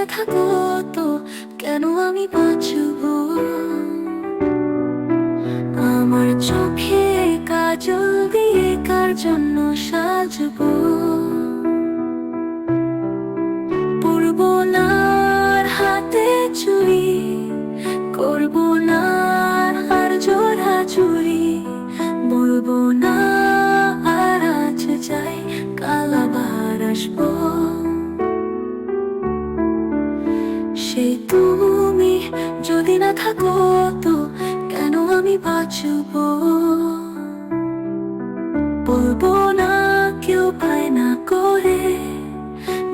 না থাকো তো কেন যদি না থাকো তো কেন আমি বাঁচব? বলব না, কেউ পায় না করে।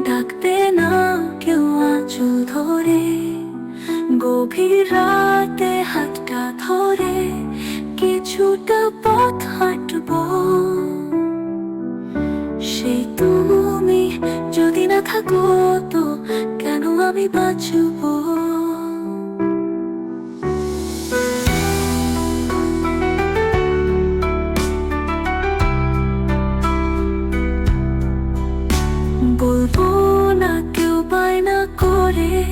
ডাকতে না, কেউ আঁচল ধরে। গভীর রাতে হাতটা ধরে কিছুটা পথ হাঁটবো। সেই তুমি যদি না থাকো তো কেন আমি বাঁচব? করে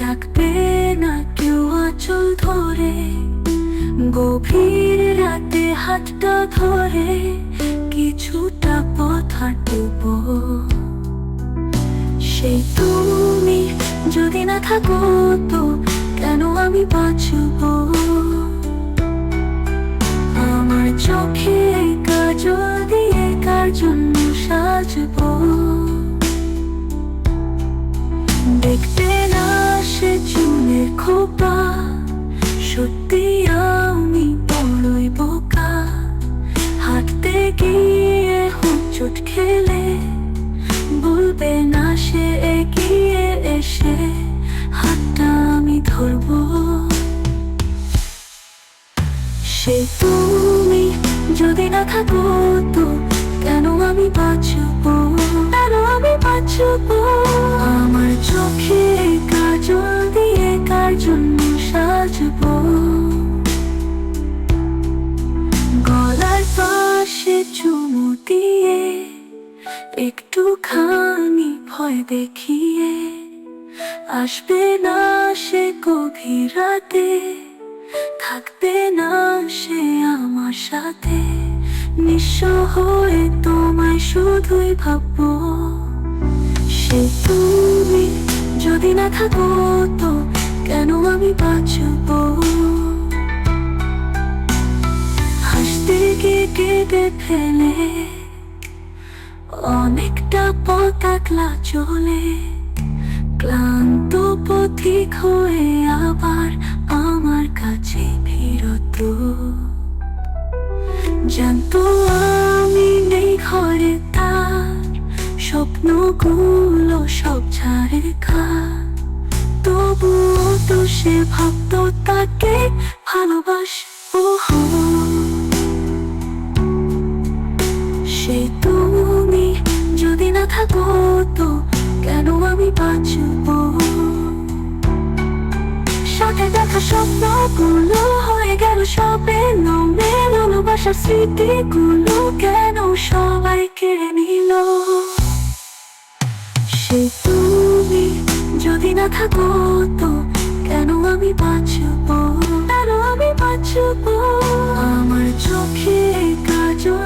ডাকবে না কেউ আঁচল ধরে। গভীর রাতে হাতটা ধরে, কিছুটা পথ হাঁটবো সেই তুমি যদি না থাকো তো কেন আমি বাঁচব? আমার চোখে কাজল দিয়ে খেলে বলবে না সে এগিয়ে এসে, হাতটা আমি ধরবো। সে তুমি যদি না থাকো তো কেন আমি বাঁচব? কেন আমি বাঁচব? আমার চোখে কাজল দিয়ে কার জন্য সাজবো? গলার পাশে দিয়ে একটুখানি ভয় দেখিয়ে আসবে না সে গভীর রাতে, থাকবে না সে আমার সাথে। নিঃস্ব হয়ে তোমায় শুধুই ভাববো, সে তুমি যদি না থাকো তো কেন আমি বাঁচব? হাসতে গিয়ে কেঁদে ফেলে অনেকটা পথ একলা চলে। ক্লান্ত পথিক হয়ে আবার আমার কাছে ফিরত। জানতো আমি নেই ঘরে তার, স্বপ্নগুলো সব ছাড়ে খা তবুও তো সে ভাবতো কেন আমি বাঁচব? সাথে দেখা স্বপ্নগুলো হয়ে গেল সবে নমে, ভালোবাসার স্মৃতিগুলো কেন সবাই কেড়ে নিল? সে তুমি যদি না থাকো তো কেন আমি বাঁচব? কেন আমি বাঁচব? আমার চোখে কাজল